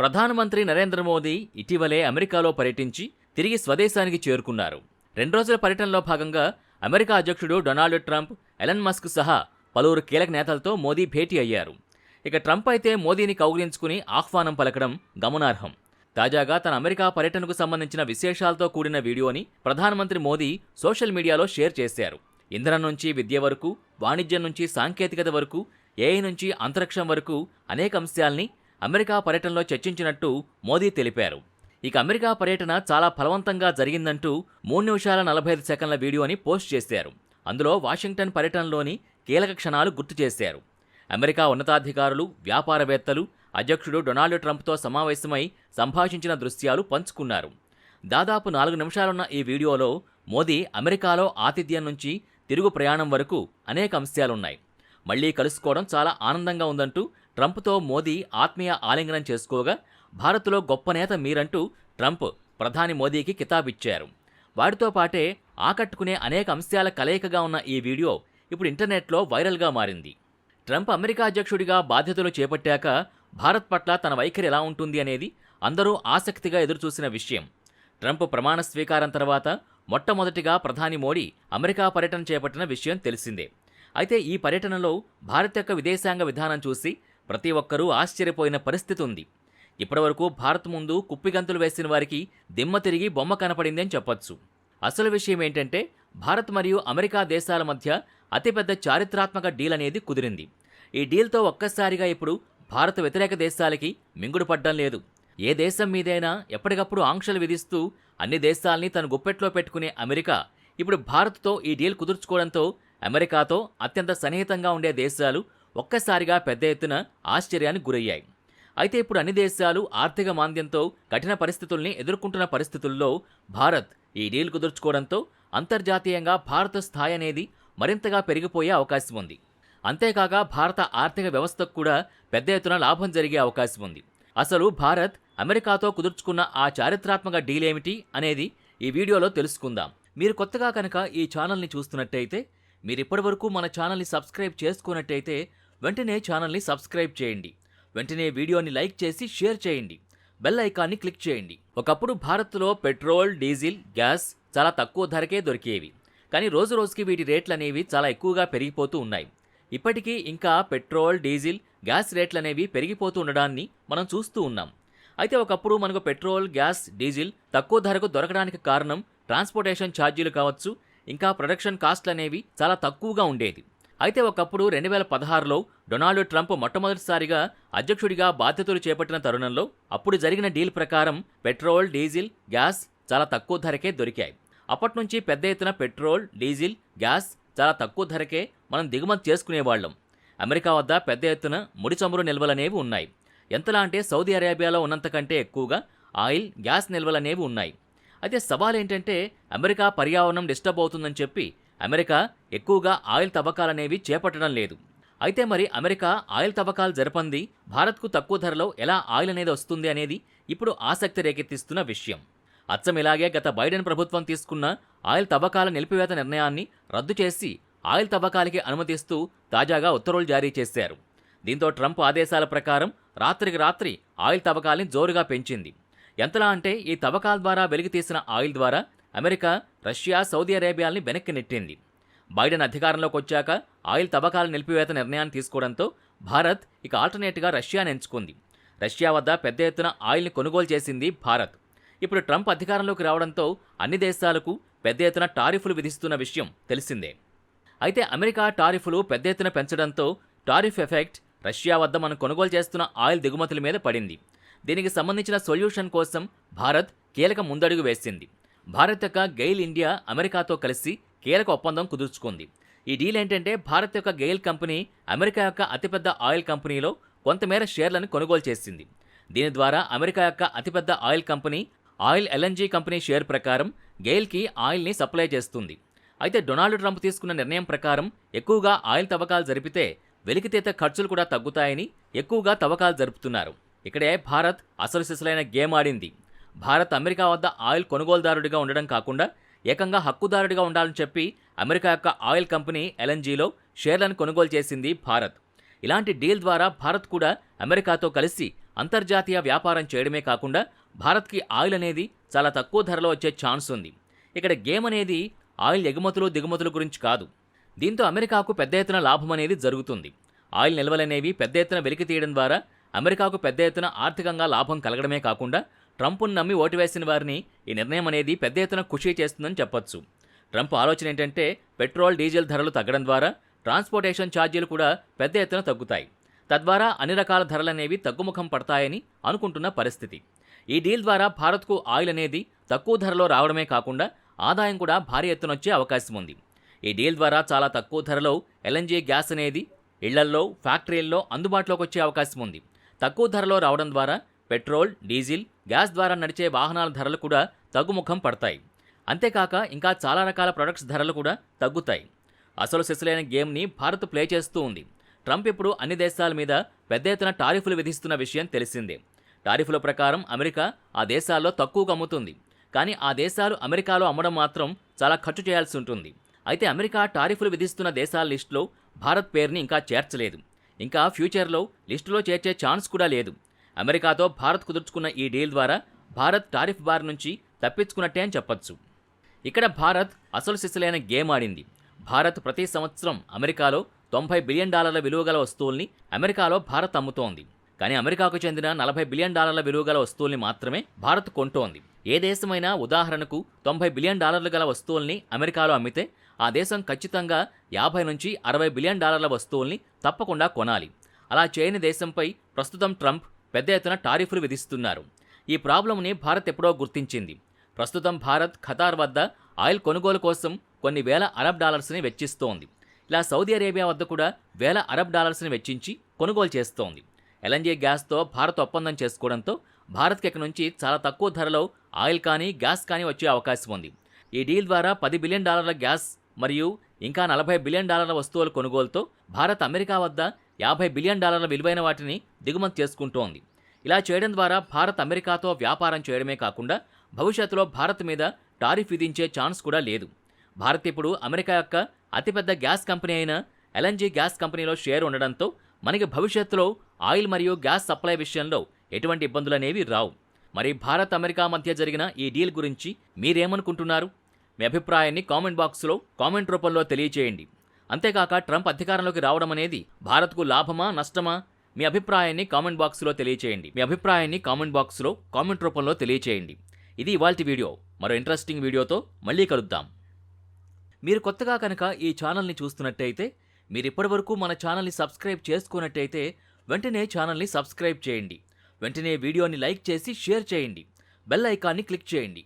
ప్రధానమంత్రి నరేంద్ర మోదీ ఇటీవలే అమెరికాలో పర్యటించి తిరిగి స్వదేశానికి చేరుకున్నారు. రెండు రోజుల పర్యటనలో భాగంగా అమెరికా అధ్యక్షుడు డొనాల్డ్ ట్రంప్ ఎలన్ మస్క్ సహా పలువురు కీలక నేతలతో మోదీ భేటీ అయ్యారు. ఇక ట్రంప్ అయితే మోదీని కౌగిలించుకుని ఆహ్వానం పలకడం గమనార్హం. తాజాగా తన అమెరికా పర్యటనకు సంబంధించిన విశేషాలతో కూడిన వీడియోని ప్రధానమంత్రి మోదీ సోషల్ మీడియాలో షేర్ చేశారు. ఇంధనం నుంచి విద్య వరకు వాణిజ్యం నుంచి సాంకేతికత వరకు ఏఐ నుంచి అంతరిక్షం వరకు అనేక అంశాల్ని అమెరికా పర్యటనలో చర్చించినట్టు మోదీ తెలిపారు. ఇక అమెరికా పర్యటన చాలా ఫలవంతంగా జరిగిందంటూ మూడు నిమిషాల నలభై ఐదు సెకండ్ల వీడియోని పోస్ట్ చేశారు. అందులో వాషింగ్టన్ పర్యటనలోని కీలక క్షణాలు గుర్తు చేశారు. అమెరికా ఉన్నతాధికారులు వ్యాపారవేత్తలు అధ్యక్షుడు డొనాల్డ్ ట్రంప్తో సమావేశమై సంభాషించిన దృశ్యాలు పంచుకున్నారు. దాదాపు నాలుగు నిమిషాలున్న ఈ వీడియోలో మోదీ అమెరికాలో ఆతిథ్యం నుంచి తిరుగు ప్రయాణం వరకు అనేక అంశాలున్నాయి. మళ్ళీ కలుసుకోవడం చాలా ఆనందంగా ఉందంటూ ట్రంప్తో మోదీ ఆత్మీయ ఆలింగనం చేసుకోగా భారత్లో గొప్ప నేత మీరంటూ ట్రంప్ ప్రధాని మోదీకి కితాబిచ్చారు. వాటితో పాటే ఆకట్టుకునే అనేక అంశాల కలయికగా ఉన్న ఈ వీడియో ఇప్పుడు ఇంటర్నెట్లో వైరల్గా మారింది. ట్రంప్ అమెరికా అధ్యక్షుడిగా బాధ్యతలు చేపట్టాక భారత్ పట్ల తన వైఖరి ఎలా ఉంటుంది అనేది అందరూ ఆసక్తిగా ఎదురుచూసిన విషయం. ట్రంప్ ప్రమాణ స్వీకారం తర్వాత మొట్టమొదటిగా ప్రధాని మోడీ అమెరికా పర్యటన చేపట్టిన విషయం తెలిసిందే. అయితే ఈ పర్యటనలో భారత్ యొక్క విదేశాంగ విధానం చూసి ప్రతి ఒక్కరూ ఆశ్చర్యపోయిన పరిస్థితి ఉంది ఇప్పటివరకు భారత్ ముందు కుప్పిగంతులు వేసిన వారికి దిమ్మ తిరిగి బొమ్మ కనపడింది అని చెప్పొచ్చు. అసలు విషయం ఏంటంటే భారత్ మరియు అమెరికా దేశాల మధ్య అతిపెద్ద చారిత్రాత్మక డీల్ అనేది కుదిరింది. ఈ డీల్తో ఒక్కసారిగా ఇప్పుడు భారత వ్యతిరేక దేశాలకి మింగుడు పడ్డం లేదు. ఏ దేశం మీదైనా ఎప్పటికప్పుడు ఆంక్షలు విధిస్తూ అన్ని దేశాల్ని తన గుప్పెట్లో పెట్టుకునే అమెరికా ఇప్పుడు భారత్తో ఈ డీల్ కుదుర్చుకోవడంతో అమెరికాతో అత్యంత సన్నిహితంగా ఉండే దేశాలు ఒక్కసారిగా పెద్ద ఎత్తున ఆశ్చర్యానికి గురయ్యాయి. అయితే ఇప్పుడు అన్ని దేశాలు ఆర్థిక మాంద్యంతో కఠిన పరిస్థితుల్ని ఎదుర్కొంటున్న పరిస్థితుల్లో భారత్ ఈ డీల్ కుదుర్చుకోవడంతో అంతర్జాతీయంగా భారత స్థాయి అనేది మరింతగా పెరిగిపోయే అవకాశం ఉంది. అంతేకాక భారత ఆర్థిక వ్యవస్థకు కూడా పెద్ద ఎత్తున లాభం జరిగే అవకాశం ఉంది. అసలు భారత్ అమెరికాతో కుదుర్చుకున్న ఆ చారిత్రాత్మక డీల్ ఏమిటి అనేది ఈ వీడియోలో తెలుసుకుందాం. మీరు కొత్తగా కనుక ఈ ఛానల్ని చూస్తున్నట్టయితే మీరు ఇప్పటివరకు మన ఛానల్ని సబ్స్క్రైబ్ చేసుకున్నట్టయితే వెంటనే ఛానల్ని సబ్స్క్రైబ్ చేయండి. వెంటనే వీడియోని లైక్ చేసి షేర్ చేయండి. బెల్ ఐకాన్ని క్లిక్ చేయండి. ఒకప్పుడు భారత్లో పెట్రోల్ డీజిల్ గ్యాస్ చాలా తక్కువ ధరకే దొరికేవి. కానీ రోజు రోజుకి వీటి రేట్లు అనేవి చాలా ఎక్కువగా పెరిగిపోతూ ఉన్నాయి. ఇప్పటికీ ఇంకా పెట్రోల్ డీజిల్ గ్యాస్ రేట్లు అనేవి పెరిగిపోతూ ఉండడాన్ని మనం చూస్తూ ఉన్నాం. అయితే ఒకప్పుడు మనకు పెట్రోల్ గ్యాస్ డీజిల్ తక్కువ ధరకు దొరకడానికి కారణం ట్రాన్స్పోర్టేషన్ ఛార్జీలు కావచ్చు ఇంకా ప్రొడక్షన్ కాస్ట్లు అనేవి చాలా తక్కువగా ఉండేది. అయితే ఒకప్పుడు రెండు వేల పదహారులో డొనాల్డ్ ట్రంప్ మొట్టమొదటిసారిగా అధ్యక్షుడిగా బాధ్యతలు చేపట్టిన తరుణంలో అప్పుడు జరిగిన డీల్ ప్రకారం పెట్రోల్ డీజిల్ గ్యాస్ చాలా తక్కువ ధరకే దొరికాయి. అప్పటి నుంచి పెద్ద ఎత్తున పెట్రోల్ డీజిల్ గ్యాస్ చాలా తక్కువ ధరకే మనం దిగుమతి చేసుకునేవాళ్ళం. అమెరికా వద్ద పెద్ద ఎత్తున ముడి చమురు నిల్వలనేవి ఉన్నాయి. ఎంతలా అంటే సౌదీ అరేబియాలో ఉన్నంతకంటే ఎక్కువగా ఆయిల్ గ్యాస్ నిల్వలనేవి ఉన్నాయి. అయితే సవాల్ ఏంటంటే అమెరికా పర్యావరణం డిస్టర్బ్ అవుతుందని చెప్పి అమెరికా ఎక్కువగా ఆయిల్ తవ్వకాలనేవి చేపట్టడం లేదు. అయితే మరి అమెరికా ఆయిల్ తవ్వకాలు జరపంది భారత్కు తక్కువ ధరలో ఎలా ఆయిల్ అనేది వస్తుంది అనేది ఇప్పుడు ఆసక్తి రేకెత్తిస్తున్న విషయం. అచ్చం ఇలాగే గత బైడెన్ ప్రభుత్వం తీసుకున్న ఆయిల్ తవ్వకాల నిలిపివేత నిర్ణయాన్ని రద్దు చేసి ఆయిల్ తవ్వకాలకి అనుమతిస్తూ తాజాగా ఉత్తర్వులు జారీ చేశారు. దీంతో ట్రంప్ ఆదేశాల ప్రకారం రాత్రికి రాత్రి ఆయిల్ తవ్వకాల్ని జోరుగా పెంచింది. ఎంతలా అంటే ఈ తవ్వకాల ద్వారా వెలికి తీసిన ఆయిల్ ద్వారా అమెరికా రష్యా సౌదీ అరేబియాల్ని వెనక్కి నెట్టింది. బైడెన్ అధికారంలోకి వచ్చాక ఆయిల్ తవ్వకాల నిలిపివేత నిర్ణయాన్ని తీసుకోవడంతో భారత్ ఇక ఆల్టర్నేట్గా రష్యాను ఎంచుకుంది. రష్యా వద్ద పెద్ద ఎత్తున ఆయిల్ని కొనుగోలు చేసింది భారత్. ఇప్పుడు ట్రంప్ అధికారంలోకి రావడంతో అన్ని దేశాలకు పెద్ద ఎత్తున టారిఫ్లు విధిస్తున్న విషయం తెలిసిందే. అయితే అమెరికా టారిఫ్లు పెద్ద ఎత్తున పెంచడంతో టారిఫ్ ఎఫెక్ట్ రష్యా వద్ద మనం కొనుగోలు చేస్తున్న ఆయిల్ దిగుమతుల మీద పడింది. దీనికి సంబంధించిన సొల్యూషన్ కోసం భారత్ కీలక ముందడుగు వేసింది. భారత్ యొక్క గెయిల్ ఇండియా అమెరికాతో కలిసి కీలక ఒప్పందం కుదుర్చుకుంది. ఈ డీల్ ఏంటంటే భారత్ యొక్క గెయిల్ కంపెనీ అమెరికా యొక్క అతిపెద్ద ఆయిల్ కంపెనీలో కొంతమేర షేర్లను కొనుగోలు చేసింది. దీని ద్వారా అమెరికా యొక్క అతిపెద్ద oil company oil LNG company share ప్రకారం గెయిల్కి ఆయిల్ని సప్లై చేస్తుంది. అయితే డొనాల్డ్ ట్రంప్ తీసుకున్న నిర్ణయం ప్రకారం ఎక్కువగా ఆయిల్ తవ్వకాలు జరిపితే వెలికితీత ఖర్చులు కూడా తగ్గుతాయని ఎక్కువగా తవ్వకాలు జరుపుతున్నారు. ఇక్కడే భారత్ అసలు సిసలైన గేమ్ ఆడింది. భారత్ అమెరికా వద్ద ఆయిల్ కొనుగోలుదారుడిగా ఉండడం కాకుండా ఏకంగా హక్కుదారుడిగా ఉండాలని చెప్పి అమెరికా యొక్క ఆయిల్ కంపెనీ ఎల్ఎన్జీలో షేర్లను కొనుగోలు చేసింది భారత్. ఇలాంటి డీల్ ద్వారా భారత్ కూడా అమెరికాతో కలిసి అంతర్జాతీయ వ్యాపారం చేయడమే కాకుండా భారత్కి ఆయిల్ అనేది చాలా తక్కువ ధరలో వచ్చే ఛాన్స్ ఉంది. ఇక్కడ గేమ్ అనేది ఆయిల్ ఎగుమతులు దిగుమతుల గురించి కాదు. దీంతో అమెరికాకు పెద్ద ఎత్తున లాభం అనేది జరుగుతుంది. ఆయిల్ నిల్వలనేవి పెద్ద ఎత్తున వెలికి తీయడం ద్వారా అమెరికాకు పెద్ద ఎత్తున ఆర్థికంగా లాభం కలగడమే కాకుండా ట్రంప్ను నమ్మి ఓటు వేసిన వారిని ఈ నిర్ణయం అనేది పెద్ద ఎత్తున ఖుషి చేస్తుందని చెప్పొచ్చు. ట్రంప్ ఆలోచన ఏంటంటే పెట్రోల్ డీజిల్ ధరలు తగ్గడం ద్వారా ట్రాన్స్పోర్టేషన్ ఛార్జీలు కూడా పెద్ద ఎత్తున తగ్గుతాయి. తద్వారా అన్ని రకాల ధరలనేవి తగ్గుముఖం పడతాయని అనుకుంటున్న పరిస్థితి. ఈ డీల్ ద్వారా భారత్కు ఆయిల్ అనేది తక్కువ ధరలో రావడమే కాకుండా ఆదాయం కూడా భారీ ఎత్తున వచ్చే అవకాశం ఉంది. ఈ డీల్ ద్వారా చాలా తక్కువ ధరలో ఎల్ఎన్జీ గ్యాస్ అనేది ఇళ్ళల్లో ఫ్యాక్టరీల్లో అందుబాటులోకి వచ్చే అవకాశం ఉంది. తక్కువ ధరలో రావడం ద్వారా పెట్రోల్ డీజిల్ గ్యాస్ ద్వారా నడిచే వాహనాల ధరలు కూడా తగ్గుముఖం పడతాయి. అంతేకాక ఇంకా చాలా రకాల ప్రొడక్ట్స్ ధరలు కూడా తగ్గుతాయి. అసలు సిసలైన గేమ్ని భారత్ ప్లే చేస్తూ ఉంది. ట్రంప్ ఇప్పుడు అన్ని దేశాల మీద పెద్ద ఎత్తున టారిఫ్లు విధిస్తున్న విషయం తెలిసిందే. టారిఫ్ల ప్రకారం అమెరికా ఆ దేశాల్లో తక్కువగా అమ్ముతుంది. కానీ ఆ దేశాలు అమెరికాలో అమ్మడం మాత్రం చాలా ఖర్చు చేయాల్సి ఉంటుంది. అయితే అమెరికా టారిఫ్లు విధిస్తున్న దేశాల లిస్టులో భారత్ పేరుని ఇంకా చేర్చలేదు. ఇంకా ఫ్యూచర్లో లిస్టులో చేర్చే ఛాన్స్ కూడా లేదు. అమెరికాతో భారత్ కుదుర్చుకున్న ఈ డీల్ ద్వారా భారత్ టారిఫ్ బార్ నుంచి తప్పించుకున్నట్టే అని చెప్పొచ్చు. ఇక్కడ భారత్ అసలు సిసలైన గేమ్ ఆడింది. భారత్ ప్రతి సంవత్సరం అమెరికాలో తొంభై బిలియన్ డాలర్ల విలువగల వస్తువుల్ని అమెరికాలో భారత్ అమ్ముతోంది. కానీ అమెరికాకు చెందిన నలభై బిలియన్ డాలర్ల విలువగల వస్తువుల్ని మాత్రమే భారత్ కొంటోంది. ఏ దేశమైనా ఉదాహరణకు తొంభై బిలియన్ డాలర్లు గల వస్తువుల్ని అమెరికాలో అమ్మితే ఆ దేశం ఖచ్చితంగా యాభై నుంచి అరవై బిలియన్ డాలర్ల వస్తువుల్ని తప్పకుండా కొనాలి. అలా చేయని దేశంపై ప్రస్తుతం ట్రంప్ పెద్ద ఎత్తున టారిఫ్లు విధిస్తున్నారు. ఈ ప్రాబ్లంని భారత్ ఎప్పుడో గుర్తించింది. ప్రస్తుతం భారత్ ఖతార్ వద్ద ఆయిల్ కొనుగోలు కోసం కొన్ని వేల అరబ్ డాలర్స్ని వెచ్చిస్తోంది. ఇలా సౌదీ అరేబియా వద్ద కూడా వేల అరబ్ డాలర్స్ని వెచ్చించి కొనుగోలు చేస్తోంది. ఎల్ఎన్జీ గ్యాస్తో భారత్ ఒప్పందం చేసుకోవడంతో భారత్కి ఇక నుంచి చాలా తక్కువ ధరలో ఆయిల్ కానీ గ్యాస్ కానీ వచ్చే అవకాశం ఉంది. ఈ డీల్ ద్వారా పది బిలియన్ డాలర్ల గ్యాస్ మరియు ఇంకా నలభై బిలియన్ డాలర్ల వస్తువుల కొనుగోలుతో భారత్ అమెరికా వద్ద యాభై బిలియన్ డాలర్ల విలువైన వాటిని దిగుమతి చేసుకుంటోంది. ఇలా చేయడం ద్వారా భారత్ అమెరికాతో వ్యాపారం చేయడమే కాకుండా భవిష్యత్తులో భారత్ మీద టారిఫ్ విధించే ఛాన్స్ కూడా లేదు. భారత్ ఇప్పుడు అమెరికా యొక్క అతిపెద్ద గ్యాస్ కంపెనీ అయిన ఎల్ఎన్జీ గ్యాస్ కంపెనీలో షేర్ ఉండడంతో మనకి భవిష్యత్తులో ఆయిల్ మరియు గ్యాస్ సప్లై విషయంలో ఎటువంటి ఇబ్బందులు అనేవి రావు. మరి భారత్ అమెరికా మధ్య జరిగిన ఈ డీల్ గురించి మీరేమనుకుంటున్నారు? మీ అభిప్రాయాన్ని కామెంట్ బాక్స్లో కామెంట్ రూపంలో తెలియజేయండి అంతేకాక ట్రంప్ అధికారంలోకి రావడం అనేది భారత్కు లాభమా నష్టమా? మీ అభిప్రాయాన్ని కామెంట్ బాక్స్లో తెలియచేయండి. మీ అభిప్రాయాన్ని కామెంట్ బాక్స్లో కామెంట్ రూపంలో తెలియచేయండి. ఇది ఇవాల్టి వీడియో. మరో ఇంట్రెస్టింగ్ వీడియోతో మళ్ళీ కలుద్దాం. మీరు కొత్తగా కనుక ఈ ఛానల్ని చూస్తున్నట్టయితే మీరు ఇప్పటివరకు మన ఛానల్ని సబ్స్క్రైబ్ చేసుకున్నట్టయితే వెంటనే ఛానల్ని సబ్స్క్రైబ్ చేయండి. వెంటనే వీడియోని లైక్ చేసి షేర్ చేయండి. బెల్ ఐకాన్ని క్లిక్ చేయండి.